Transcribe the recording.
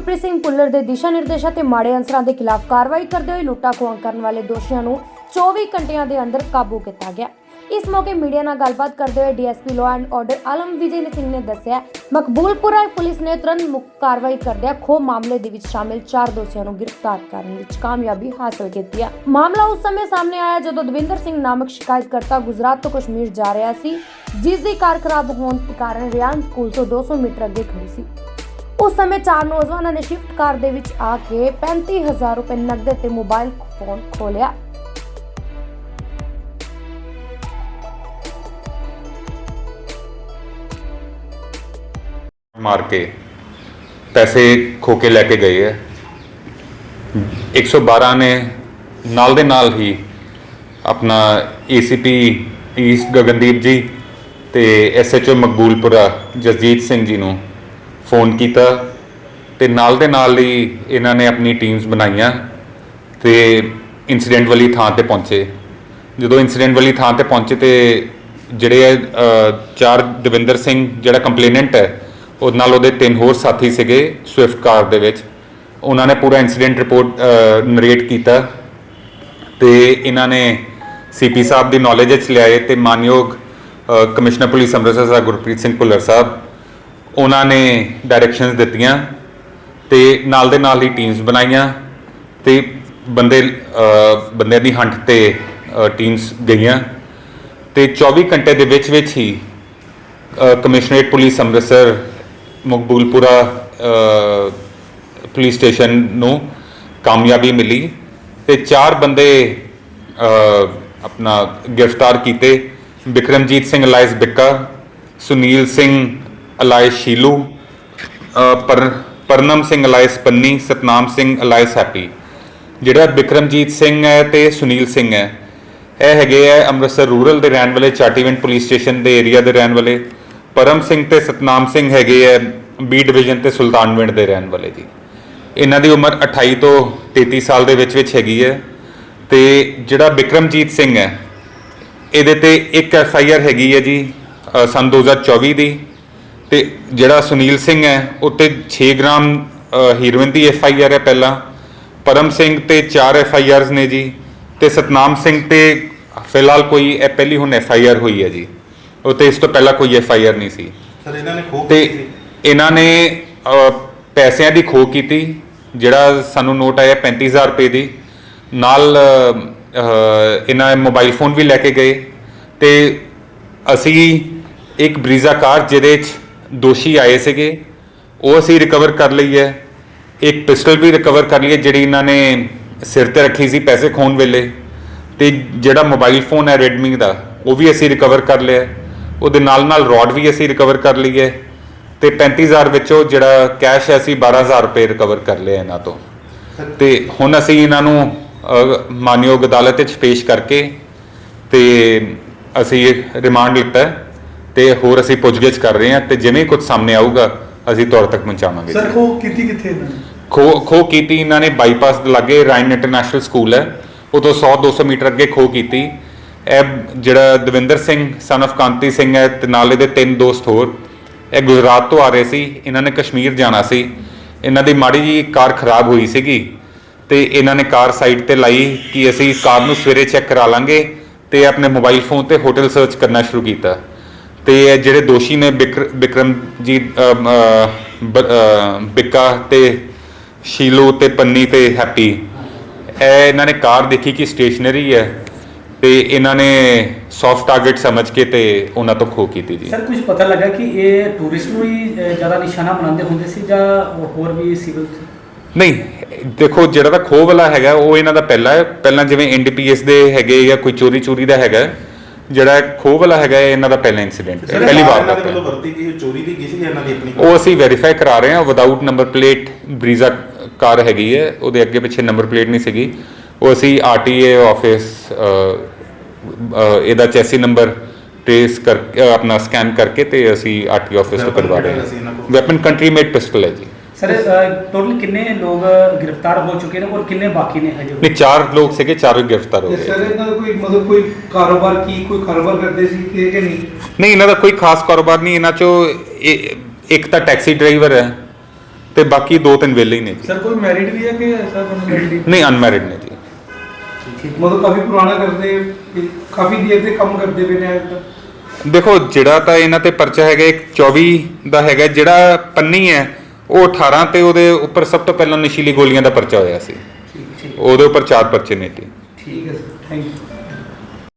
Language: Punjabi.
ਗੁਰਪ੍ਰੀਤ ਸਿੰਘ ਪੁੱਲਰ ਦੇ ਦਿਸ਼ਾ ਨਿਰਦੇਸ਼ਾਂ ਤੇ ਮਾੜੇ ਅਨਸਰਾਂ ਦੇ ਖਿਲਾਫ ਕਾਰਵਾਈ ਕਰਦੇ ਹੋਏ ਲੁੱਟਾਂ ਖੋਹਾਂ ਕਰਨ ਵਾਲੇ ਦੋਸ਼ੀਆਂ ਨੂੰ 24 ਘੰਟਿਆਂ ਦੇ ਅੰਦਰ ਕਾਬੂ ਕੀਤਾ ਗਿਆ। ਇਸ ਮੌਕੇ ਮੀਡੀਆ ਨਾਲ ਗੱਲਬਾਤ ਕਰਦੇ ਹੋਏ DSP law and order Alam Vijay Singh ਨੇ ਦੱਸਿਆ, ਮਕਬੂਲਪੁਰਾ ਪੁਲਿਸ ਨੇ ਤੁਰੰਤ ਮੁੱਖ ਕਾਰਵਾਈ ਕਰਦਿਆਂ ਖੋਹ ਮਾਮਲੇ ਦੇ ਵਿੱਚ ਸ਼ਾਮਿਲ ਚਾਰ ਦੋਸ਼ੀਆਂ ਨੂੰ ਗ੍ਰਿਫਤਾਰ ਕਰਨ ਵਿੱਚ ਕਾਮਯਾਬੀ ਹਾਸਲ ਕੀਤੀ ਹੈ। ਮਾਮਲਾ ਉਸ ਸਮੇਂ ਸਾਹਮਣੇ ਆਇਆ ਜਦੋਂ ਦਵਿੰਦਰ ਸਿੰਘ ਨਾਮਕ ਸ਼ਿਕਾਇਤਕਰਤਾ ਗੁਜਰਾਤ ਤੋਂ ਕਸ਼ਮੀਰ ਜਾ ਰਿਹਾ ਸੀ ਜਿਸ ਦੀ ਕਾਰ ਖਰਾਬ ਹੋਣ ਕਾਰਨ ਰਿਆਨ ਸਕੂਲ ਤੋਂ 200 ਮੀਟਰ ਅੱਗੇ ਖੜੀ ਸੀ। ਉਸ ਸਮੇਂ ਚਾਰ ਨੌਜਵਾਨਾਂ ਨੇ ਸ਼ਿਫਟ ਕਾਰ ਦੇ ਵਿੱਚ ਆ ਕੇ 35000 ਰੁਪਏ ਨਕਦ ਤੇ ਮੋਬਾਈਲ ਫੋਨ ਖੋਲਿਆ ਮਾਰ ਕੇ ਪੈਸੇ ਖੋ ਕੇ ਲੈ ਕੇ ਗਏ ਹੈ। 112 ਨੇ ਨਾਲ ਦੇ ਨਾਲ ਹੀ ਆਪਣਾ ਏਸੀਪੀ ਈਸਟ ਗਗਨਦੀਪ ਜੀ ਤੇ ਐਸਐਚਓ ਮਕਬੂਲਪੁਰਾ ਜਸਜੀਤ ਸਿੰਘ ਜੀ ਨੂੰ ਫੋਨ ਕੀਤਾ ਤੇ ਨਾਲ ਦੇ ਨਾਲ ਹੀ ਇਹਨਾਂ ਨੇ ਆਪਣੀ ਟੀਮਸ ਬਣਾਈਆਂ ਤੇ ਇਨਸੀਡੈਂਟ ਵਾਲੀ ਥਾਂ ਤੇ ਪਹੁੰਚੇ। ਜਦੋਂ ਇਨਸੀਡੈਂਟ ਵਾਲੀ ਥਾਂ ਤੇ ਪਹੁੰਚੇ ਤੇ ਜਿਹੜੇ ਅਹ, ਚਾਰ ਦਵਿੰਦਰ ਸਿੰਘ ਜਿਹੜਾ ਕੰਪਲੇਨੈਂਟ ਹੈ ਉਹ ਨਾਲ ਉਹਦੇ ਤਿੰਨ ਹੋਰ ਸਾਥੀ ਸੀਗੇ ਸਵਿਫਟ ਕਾਰ ਦੇ ਵਿੱਚ। ਉਹਨਾਂ ਨੇ ਪੂਰਾ ਇਨਸੀਡੈਂਟ ਰਿਪੋਰਟ ਨਰੇਟ ਕੀਤਾ ਤੇ ਇਹਨਾਂ ਨੇ ਸੀਪੀ ਸਾਹਿਬ ਦੀ ਨੌਲੇਜ ਵਿੱਚ ਲਿਆਏ ਤੇ ਮਾਨਯੋਗ ਕਮਿਸ਼ਨਰ ਪੁਲਿਸ ਅੰਮ੍ਰਿਤਸਰ ਸਾਹਿਬ ਗੁਰਪ੍ਰੀਤ ਸਿੰਘ ਭੁੱਲਰ ਸਾਹਿਬ ਉਹਨਾਂ ਨੇ ਡਾਇਰੈਕਸ਼ਨਸ ਦਿੱਤੀਆਂ ਤੇ ਨਾਲ ਦੇ ਨਾਲ ਹੀ ਟੀਮਸ ਬਣਾਈਆਂ ਤੇ ਬੰਦੇ ਬੰਦਿਆਂ ਦੀ ਹੰਟ ਤੇ ਟੀਮਸ ਗਈਆਂ ਤੇ 24 ਘੰਟੇ ਦੇ ਵਿੱਚ ਵਿੱਚ ਹੀ commissionerate police Amritsar, Maqboolpura police station ਨੂੰ ਕਾਮਯਾਬੀ ਮਿਲੀ ਤੇ ਚਾਰ ਬੰਦੇ ਆਪਣਾ ਗ੍ਰਿਫਤਾਰ ਕੀਤੇ। ਬਿਕਰਮਜੀਤ ਸਿੰਘ, ਲਾਇਸ ਬਿੱਕਾ, ਸੁਨੀਲ ਸਿੰਘ ਅਲਾਇਸ ਸ਼ੀਲੂ ਪਰ Parnam Singh alias Panni Satnam Singh alias happy ਜਿਹੜਾ ਵਿਕਰਮਜੀਤ ਸਿੰਘ ਹੈ ਤੇ ਸੁਨੀਲ ਸਿੰਘ ਹੈ। ਇਹ ਹੈਗੇ ਹੈ ਅੰਮ੍ਰਿਤਸਰ ਰੂਰਲ ਦੇ ਰਹਿਣ ਵਾਲੇ ਚਾਟੀਵਿੰਡ ਪੁਲਿਸ ਸਟੇਸ਼ਨ ਦੇ ਏਰੀਆ ਦੇ ਰਹਿਣ ਵਾਲੇ। ਪਰਮ ਸਿੰਘ ਤੇ ਸਤਨਾਮ ਸਿੰਘ ਹੈਗੇ ਹੈ ਬੀ ਡਿਵੀਜ਼ਨ ਤੇ ਸੁਲਤਾਨਵਿੰਡ ਦੇ ਰਹਿਣ ਵਾਲੇ ਜੀ। ਇਹਨਾਂ ਦੀ ਉਮਰ 28 ਤੋਂ 33 ਸਾਲ ਦੇ ਵਿੱਚ ਵਿੱਚ ਹੈਗੀ ਹੈ। ਤੇ ਜਿਹੜਾ ਵਿਕਰਮਜੀਤ ਸਿੰਘ ਹੈ ਇਹਦੇ ਤੇ ਇੱਕ ਐਫ ਆਈ ਆਰ ਹੈਗੀ ਹੈ ਜੀ ਅ, ਸੰਨ 2024 ਦੀ। ਤੇ ਜਿਹੜਾ ਸੁਨੀਲ ਸਿੰਘ ਹੈ ਉੱਤੇ 6 ਗ੍ਰਾਮ ਹੀਰੋਇਨ ਦੀ ਐਫ ਆਈ ਆਰ ਹੈ ਪਹਿਲਾਂ। ਪਰਮ ਸਿੰਘ ਤੇ 4 ਐਫ ਆਈ ਆਰਸ ਨੇ ਜੀ। ਤੇ ਸਤਨਾਮ ਸਿੰਘ ਤੇ ਫਿਲਹਾਲ ਕੋਈ ਇਹ ਪਹਿਲੀ ਹੁਣ ਐਫ ਆਈ ਆਰ ਹੋਈ ਹੈ ਜੀ। ਉਹ ਤੇ ਇਸ ਤੋਂ ਪਹਿਲਾਂ ਕੋਈ ਐਫ ਆਈ ਆਰ ਨਹੀਂ ਸੀ। ਸਰ ਇਹਨਾਂ ਨੇ ਖੋਹ ਤੇ ਇਹਨਾਂ ਨੇ ਪੈਸਿਆਂ ਦੀ ਖੋਹ ਕੀਤੀ। ਜਿਹੜਾ ਸਾਨੂੰ ਨੋਟ ਆਇਆ 35000 ਰੁਪਏ ਦੀ। ਨਾਲ ਇਹਨਾਂ ਨੇ ਮੋਬਾਈਲ ਫੋਨ ਵੀ ਲੈ ਕੇ ਗਏ। ਤੇ ਅਸੀਂ ਇੱਕ ਬਰੀਜ਼ਾ ਕਾਰ ਜਿਹਦੇ 'ਚ ਦੋਸ਼ੀ ਆਏ ਸੀਗੇ। ਉਹ ਅਸੀਂ ਰਿਕਵਰ ਕਰ ਲਈ ਹੈ। ਇੱਕ ਪਿਸਟਲ ਵੀ ਰਿਕਵਰ ਕਰ ਲਈ ਹੈ ਜਿਹੜੀ ਇਹਨਾਂ ਨੇ ਸਿਰ ਤੇ ਰੱਖੀ ਸੀ ਪੈਸੇ ਖੋਣ ਵੇਲੇ। ਤੇ ਜਿਹੜਾ ਮੋਬਾਈਲ ਫੋਨ ਹੈ Redmi ਦਾ, ਉਹ ਵੀ ਅਸੀਂ ਰਿਕਵਰ ਕਰ ਲਿਆ ਉਹਦੇ ਨਾਲ ਨਾਲ ਰੋਡ ਵੀ ਅਸੀਂ ਰਿਕਵਰ ਕਰ ਲਈ ਹੈ। ਤੇ 35000 ਵਿੱਚੋਂ ਜਿਹੜਾ ਕੈਸ਼ ਹੈ, ਅਸੀਂ 12000 ਰੁਪਏ ਰਿਕਵਰ ਕਰ ਲਿਆ ਇਹਨਾਂ ਤੋਂ। ਤੇ ਹੁਣ ਅਸੀਂ ਇਹਨਾਂ ਨੂੰ ਮਾਨਯੋਗ ਅਦਾਲਤ ਵਿੱਚ ਪੇਸ਼ ਕਰਕੇ ਤੇ ਅਸੀਂ ਰਿਮਾਂਡ ਲਿੱਤਾ ਹੈ। ਤੇ ਹੋਰ ਅਸੀਂ ਪੁੱਛਗਿੱਛ ਕਰ ਰਹੇ ਹਾਂ ਤੇ ਜਿਵੇਂ ਕੁਝ ਸਾਹਮਣੇ ਆਊਗਾ ਅਸੀਂ ਤੁਹਾਡੇ ਤੱਕ ਪਹੁੰਚਾਵਾਂਗੇ। ਸਰ ਖੋ ਕੀਤੀ ਕਿੱਥੇ ਇਹਨਾਂ ਨੇ? ਖੋ ਖੋ ਕੀਤੀ ਇਹਨਾਂ ਨੇ ਬਾਈਪਾਸ ਦੇ ਲਾਗੇ ਰਾਇਨ ਇੰਟਰਨੈਸ਼ਨਲ ਸਕੂਲ ਹੈ। ਉਦੋਂ 100 200 ਮੀਟਰ ਅੱਗੇ ਖੋ ਕੀਤੀ। ਇਹ ਜਿਹੜਾ ਦਵਿੰਦਰ ਸਿੰਘ ਸਨ of ਕਾਂਤੀ ਸਿੰਘ ਹੈ ਤੇ ਨਾਲ ਇਹਦੇ ਤਿੰਨ ਦੋਸਤ ਹੋਰ। ਇਹ ਗੁਜਰਾਤ ਤੋਂ ਆ ਰਹੇ ਸੀ ਇਹਨਾਂ ਨੇ ਕਸ਼ਮੀਰ ਜਾਣਾ ਸੀ। ਇਹਨਾਂ ਦੀ ਮਾੜੀ ਜੀ ਕਾਰ ਖਰਾਬ ਹੋਈ ਸੀਗੀ ਤੇ ਇਹਨਾਂ ਨੇ ਕਾਰ ਸਾਈਡ ਤੇ ਲਾਈ ਕਿ ਅਸੀਂ ਕਾਰ ਨੂੰ ਸਵੇਰੇ ਚੈੱਕ ਕਰਾ ਲਾਂਗੇ ਤੇ ਆਪਣੇ ਮੋਬਾਈਲ ਫੋਨ ਤੇ ਹੋਟਲ ਸਰਚ ਕਰਨਾ ਸ਼ੁਰੂ ਕੀਤਾ। ਤੇ ਇਹ ਜਿਹੜੇ ਦੋਸ਼ੀ ਨੇ ਬਿਕਰ- ਬਿਕਰਮਜੀਤ ਅਮ, ਅ, ਬ- ਅ, ਬਿੱਕਾ ਤੇ ਸ਼ੀਲੂ ਤੇ ਪੰਨੀ ਤੇ ਹੈਪੀ ਇਹ ਇਹਨਾਂ ਨੇ ਕਾਰ ਦੇਖੀ ਕਿ ਸਟੇਸ਼ਨਰੀ ਹੈ ਤੇ ਇਹਨਾਂ ਨੇ ਸੌਫਟ ਟਾਰਗੇਟ ਸਮਝ ਕੇ ਤੇ ਉਹਨਾਂ ਤੋਂ ਖੋ ਕੀਤੀ ਜੀ। ਸਰ ਕੁਝ ਪਤਾ ਲੱਗਾ ਕਿ ਇਹ ਟੂਰਿਸਟ ਨੂੰ ਹੀ ਜ਼ਿਆਦਾ ਨਿਸ਼ਾਨਾ ਬਣਾਉਂਦੇ ਹੁੰਦੇ ਸੀ ਜਾਂ ਹੋਰ ਵੀ ਸਿਵਲ ਨਹੀਂ ਦੇਖੋ ਜਿਹੜਾ ਤਾਂ ਖੋਹ ਵਾਲਾ ਹੈਗਾ ਉਹ ਇਹਨਾਂ ਦਾ ਪਹਿਲਾ ਹੈ। ਪਹਿਲਾਂ ਜਿਵੇਂ ਐਨਡੀਪੀਐਸ ਦੇ ਹੈਗੇ ਜਾਂ ਕੋਈ ਚੋਰੀ ਚੋਰੀ ਦਾ ਹੈਗਾ ਜਿਹੜਾ ਖੋਹ ਵਾਲਾ ਹੈਗਾ ਇਹ ਇਹਨਾਂ ਦਾ ਪਹਿਲਾ ਇਨਸੀਡੈਂਟ ਹੈ ਪਹਿਲੀ ਵਾਰ ਇਹਨਾਂ ਦਾ ਦੇ ਵੱਲੋਂ ਹੈ ਵਰਤੀ ਗਈ ਚੋਰੀ ਦੀ ਕਿਸੇ ਇਹਨਾਂ ਦੀ ਆਪਣੀ ਉਹ ਅਸੀਂ ਵੈਰੀਫਾਈ ਕਰਾ ਰਹੇ ਹਾਂ without number plate Brezza car ਹੈਗੀ ਹੈ ਉਹਦੇ ਅੱਗੇ ਪਿੱਛੇ ਨੰਬਰ ਪਲੇਟ ਨਹੀਂ ਸੀਗੀ। ਉਹ ਅਸੀਂ ਆਰਟੀਏ ਆਫਿਸ ਇਹਦਾ ਚੈਸੀ ਨੰਬਰ ਟ੍ਰੇਸ ਕਰ ਅ, ਆਪਣਾ ਸਕੈਨ ਕਰਕੇ ਤੇ ਅਸੀਂ ਆਰਟੀਏ ਆਫਿਸ ਤੋਂ ਕਰਵਾ ਰਹੇ ਹਾਂ? ਵੈਪਨ ਕੰਟਰੀ ਮੇਡ ਪਿਸਟਲ ਹੈ ਜੀ। ਸਰ ਟੋਟਲ ਕਿੰਨੇ ਲੋਕ ਗ੍ਰਿਫਤਾਰ ਹੋ ਚੁੱਕੇ ਨੇ ਔਰ ਕਿੰਨੇ ਬਾਕੀ ਨੇ ਹਜੇ ਨਹੀਂ ਚਾਰ ਲੋਕ ਸੀਗੇ ਚਾਰੋਂ ਗ੍ਰਿਫਤਾਰ ਹੋ ਤੇ ਗਏ। ਸਰ ਇਹਨਾਂ ਦਾ ਕੋਈ ਮਤਲਬ ਕੋਈ ਕਾਰੋਬਾਰ ਕੀ ਕੋਈ ਕਾਰੋਬਾਰ ਕਰਦੇ ਸੀ ਕਿ ਕਿ ਨਹੀਂ? ਨਹੀਂ ਇਹਨਾਂ ਦਾ ਕੋਈ ਖਾਸ ਕਾਰੋਬਾਰ ਨਹੀਂ ਇਹਨਾਂ ਚੋਂ ਇੱਕ ਤਾਂ ਟੈਕਸੀ ਡਰਾਈਵਰ ਹੈ ਤੇ ਬਾਕੀ ਦੋ ਤਿੰਨ ਵਿਹਲੇ ਹੀ ਨੇ ਜੀ। ਸਰ ਕੋਈ ਮੈਰਿਡ ਵੀ ਹੈ ਕਿ ਐਸਾ ਕੋਈ ਮੈਰਿਡ ਨਹੀਂ ਅਨਮੈਰਿਡ ਨੇ ਜੀ। ਮਤਲਬ ਕਾਫੀ ਪੁਰਾਣਾ ਕਰਦੇ ਕਾਫੀ ਦੇਰ ਦੇ ਕੰਮ ਕਰਦੇ ਪਏ ਨੇ ਅੱਜ ਤੱਕ। ਦੇਖੋ ਜਿਹੜਾ ਤਾਂ ਇਹਨਾਂ ਤੇ ਪਰਚਾ ਹੈਗਾ ਇੱਕ 24 ਦਾ ਹੈਗਾ ਜਿਹੜਾ ਪੰਨੀ ਹੈ ਉਹ 18 ਤੇ ਉਹਦੇ ਉੱਪਰ ਸਭ ਤੋਂ ਪਹਿਲਾਂ ਨਸ਼ੀਲੀ ਗੋਲੀਆਂ ਦਾ ਪਰਚਾ ਹੋਇਆ ਸੀ। ਠੀਕ ਠੀਕ। ਉਹਦੇ ਉੱਪਰ ਚਾਰ ਪਰਚੇ ਨੇ ਜੀ। ਠੀਕ ਹੈ ਸਰ ਥੈਂਕ ਯੂ